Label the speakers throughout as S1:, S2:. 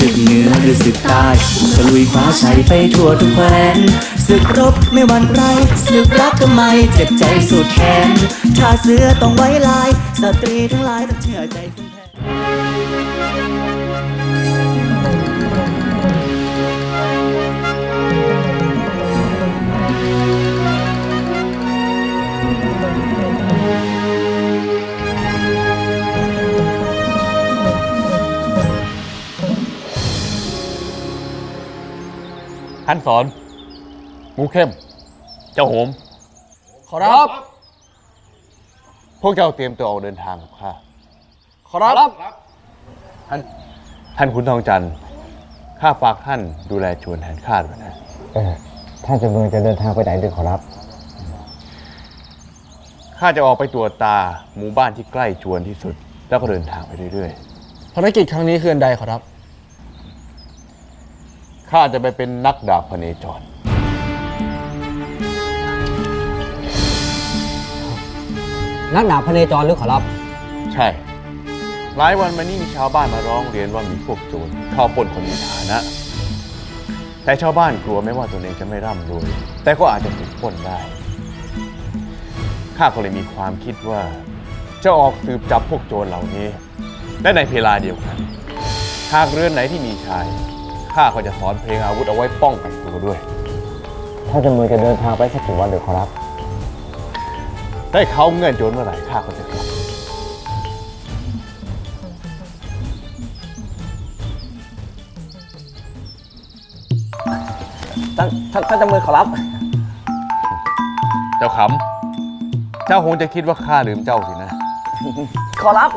S1: ศึกเหนือหรือศึกใต้ตะลุยคว้าชัยไปทั่วทุกแคว้นศึกรบไม่หวั่นไรศึกรักทำไมเจ็บใจสุดแขนถ้าเสือต้องไว้ลาย สตรีทั้งหลายต้องเชื่อใจคุณแทน
S2: ท่านสอนหมูเข้ม เจ้าโหม
S3: ขอรับ
S2: พวกเจ้าเตรียมตัวออกเดินทางกับข้า
S3: ขอรับ
S2: ท่าน ท่านขุนทองจันทร์ข้าฝากท่านดูแลชวนแทนข้าด้วยนะ
S4: เออท่านจำเมืองจะเดินทางไปไหนด้วยขอรับ
S2: ข้าจะออกไปตรวจตาหมู่บ้านที่ใกล้ชวนที่สุด แล้วก็เดินทางไปเรื่อย
S3: ภารกิจครั้งนี้คืออันใดขอรับ
S2: ๆ ข้าจะไปเป็นนักดาบพเนจร
S4: นักดาบพเนจรหรือขอรับ
S2: ใช่ หลายวันมานี้มีชาวบ้านมาร้องเรียนว่ามีพวกโจรเข้าปล้นคนมีฐานะ แต่ชาวบ้านกลัวไม่ว่าตัวเองจะไม่ร่ำรวย แต่ก็อาจจะถูกปล้นได้ ข้าก็เลยมีความคิดว่า จะออกสืบจับพวกโจรเหล่านี้ และในเวลาเดียวกัน หากเรือนไหนที่มีชาย ข้าก็จะสอนเพลงอาวุธเอาไว้ป้องกันตัวด้วย
S4: ท่านจำเมืองจะเดินทางไปสักกี่วันด้วยขอรับ
S2: ได้เขาเงินโจรเมื่อไหร่ข้าก็จะกลับ
S4: ท่านท่านท่านจำเมืองขอรับ
S2: เจ้าขำ เจ้าคงจะคิดว่าข้าลืมเจ้าสินะ
S4: ขอรับ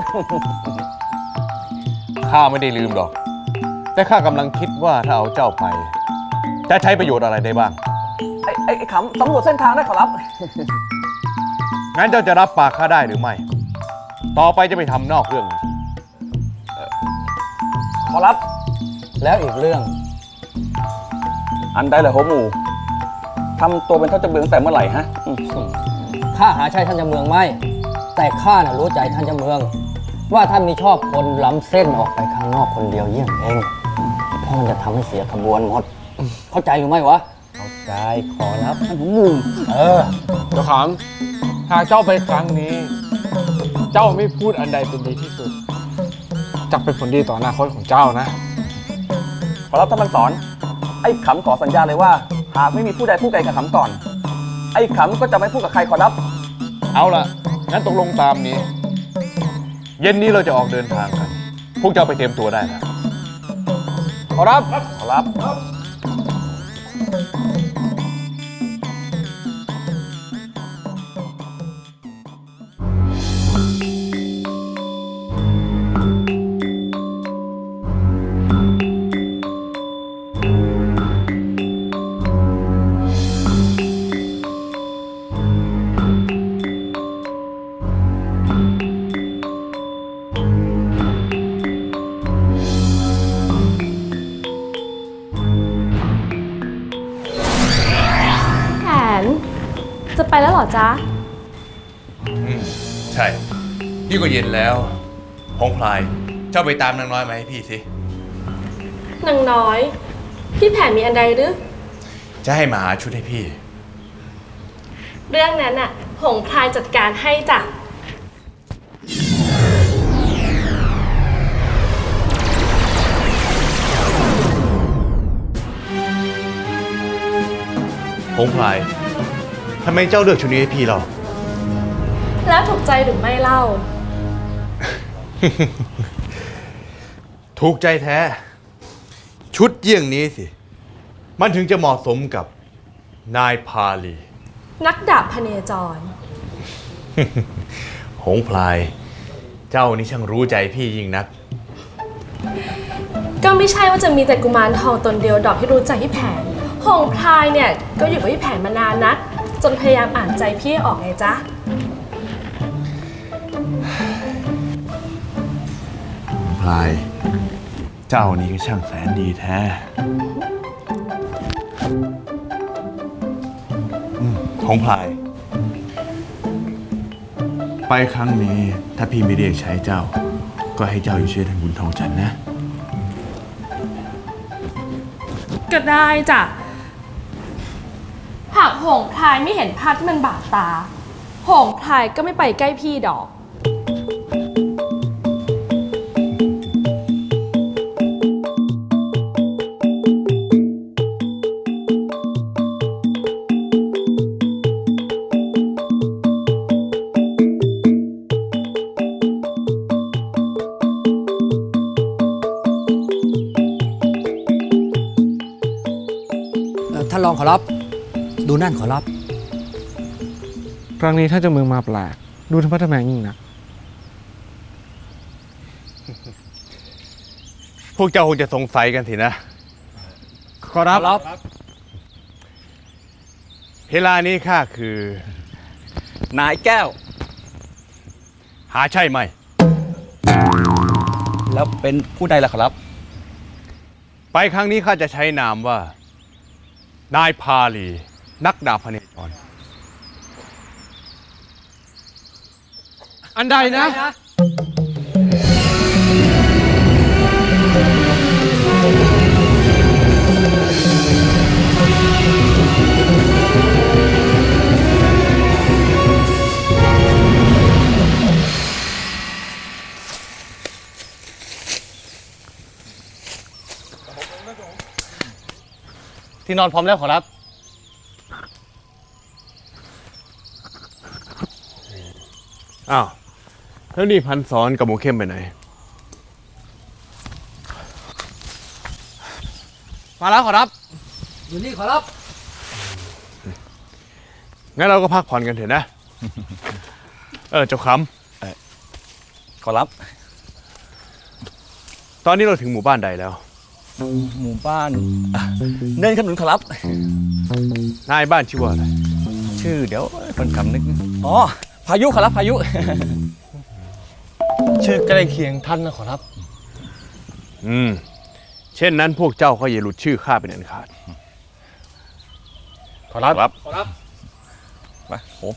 S2: ข้าไม่ได้ลืมหรอก แต่ข้ากำลังคิดว่าถ้าเอาเจ้าไป จะใช้ประโยชน์อะไรได้บ้าง
S4: ไอ้ไอ้ไอ้ขำสำรวจเส้นทางได้ขอรับ
S2: งั้นเจ้าจะรับปากข้าได้หรือไม่ ต่อไปจะไปทำนอกเรื่องนี้
S4: ขอรับ แล้วอีกเรื่อง
S5: อันใดเลยโหหมูทำตัวเป็นเท่าเจะเบืองแต่เมื่อไหร่ฮะอืม
S4: ข้าหาใช่ท่านจำเมืองไม่ แต่ข้าน่ะรู้ใจท่านจำเมือง ว่าท่านมีชอบคนล้ำเส้นออกไปข้างนอกคนเดียวเยี่ยงเองเพราะ มันจะทำให้เสียขบวนหมด เข้าใจหรือไม่วะ เข้าใจขอรับท่านผมมุงเออ
S3: เจ้าขามหากเจ้าไปครั้งนี้ เจ้าไม่พูดอันใดเป็นดีที่สุดจักเป็นผลดีต่ออนาคตของเจ้านะ
S5: ขอรับท่านมันสอน ไอ้ขำขอสัญญาเลยว่า หากไม่มีผู้ใดพูดใดกับขำก่อน ไอ้ขำก็จะไม่พูดกับใครขอรับ
S2: เอาล่ะงั้นตกลงตามนี้ เย็นนี้เราจะออกเดินทางกัน พวกเจ้าไปเตรียมตัวได้แล้ว
S3: ขอรับ
S5: ขอรับ
S6: จะไปแล้วเหรอจ๊ะ
S2: ใช่ พี่ก็เย็นแล้วพงพลาย เจ้าไปตามนางน้อยมาให้พี่สิ
S6: นางน้อย พี่แผนมีอันใดหรือ
S2: จะให้มาหาชุดให้พี่
S6: เรื่องนั้นน่ะ หงพลายจัดการให้จ้ะ
S2: พงพลาย ทำไมเจ้าเลือกชุดนี้ให้พี่เรา
S6: แล้วถูกใจหรือไม่เล่า
S2: ถูกใจแท้ ชุดเยี่ยงนี้สิ มันถึงจะเหมาะสมกับนายพาลี
S6: นักดาบพเนจร
S2: หงพลาย เจ้านี่ช่างรู้ใจพี่ยิ่งนัก
S6: ก็ไม่ใช่ว่าจะมีแต่กุมารทองตนเดียวดอกที่รู้ใจพี่แผน หงพลายเนี่ยก็อยู่กับพี่แผนมานานนัก จนพยายามอ่านใจพี่ให้ออกไงจ๊ะ
S2: หงพลาย เจ้านี่ก็ช่างแสนดีแท้อืมหงพลาย ไปครั้งนี้ถ้าพี่ไม่เรียกใช้เจ้า ก็ให้เจ้าอยู่ช่วยท่านบุญทองจันทร์นะ
S6: ก็ได้จ้ะ หงพลายไม่เห็นภาพที่มันบาดตา หงพลายก็ไม่ไปใกล้พี่ดอก
S4: เอ่อท่านรองขอรับ ดูนั่นขอรับ
S3: ครั้งนี้ท่านเจะเมืองมาแปลก ดูธรรมะทแมงยิ่งนัก
S2: พวกเจ้าคงจะสงสัยกันสินะ
S3: ขอรับ
S2: เวลานี้ข้าคือ
S5: นายแก้ว
S2: หาใช่ไหม
S5: แล้วเป็นผู้ใดล่ะครับ
S2: ไปครั้งนี้ข้าจะใช้นามว่า นายพาลี นักดาบพเนจร
S3: อันใดนะ
S5: ที่นอนพร้อมแล้วขอรับ
S2: อ้าวแล้วนี่พันสอนกับหมูเข้มไปไหน
S3: มาแล้วขอรับ
S4: อยู่นี่ขอรับ
S2: งั้นเราก็พักผ่อนกันเถอะนะ เออเจ้าค
S5: ขอรับำ
S2: ตอนนี้เราถึงหมู่บ้านใดแล้ว
S5: หมู่บ้านอะเนินขนุนขอรับ
S2: นายบ้านชื่อว่าอะไร
S5: ชื่อเดี๋ยวคนคำนึก อ๋อ พายุขอรับพายุ
S3: ชื่อใกล้เคียงท่านนะขอรับ
S2: อืม เช่นนั้นพวกเจ้าก็อย่าหลุดชื่อข้าเป็นอันขาด
S3: ขอรับ
S5: ครับ ไปผม